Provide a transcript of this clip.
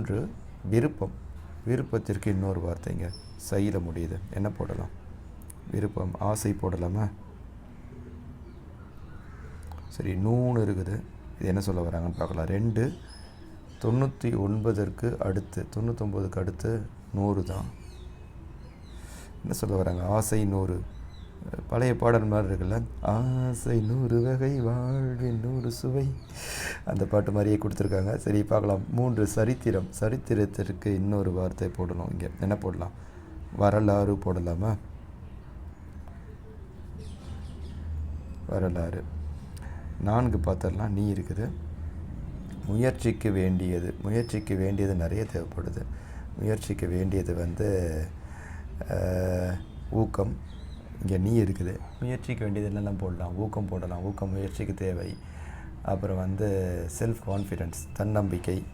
ஒன்று விருப்பம். விருப்பத்திற்கு இன்னொரு வார்த்தைங்க சையில் முடியுது. என்ன போடலாம்? விருப்பம் ஆசை போடலாமா? சரி நூறு இருக்குது. இது என்ன சொல்ல வராங்கன்னு பார்க்கலாம். ரெண்டு தொண்ணூற்றி ஒன்பதற்கு அடுத்து தொண்ணூத்தொம்பதுக்கு அடுத்து நூறு தான். என்ன சொல்ல வராங்க? ஆசை நூறு. பழைய பாடல் மாதிரி இருக்குல்ல? ஆசை நூறு வகை வாழ்வின் நூறு சுவை. அந்த பாட்டு மாதிரியே கொடுத்துருக்காங்க. சரி பார்க்கலாம். மூன்று சரித்திரம். சரித்திரத்திற்கு இன்னொரு வார்த்தை போடணும். இங்கே என்ன போடலாம்? வரலாறு போடலாமா? வரலாறு. நான்கு பார்த்தரலாம் நீ இருக்குது. முயற்சிக்கு வேண்டியது. முயற்சிக்கு வேண்டியது நிறைய தேவைப்படுது. முயற்சிக்கு வேண்டியது வந்து ஊக்கம். இங்கே நீ இருக்குது. முயற்சிக்க வேண்டியது என்னெல்லாம் போடலாம். ஊக்கம் போடலாம். ஊக்கம் முயற்சிக்கு தேவை. அப்புறம் வந்து செல்ஃப் கான்ஃபிடென்ஸ் தன்னம்பிக்கை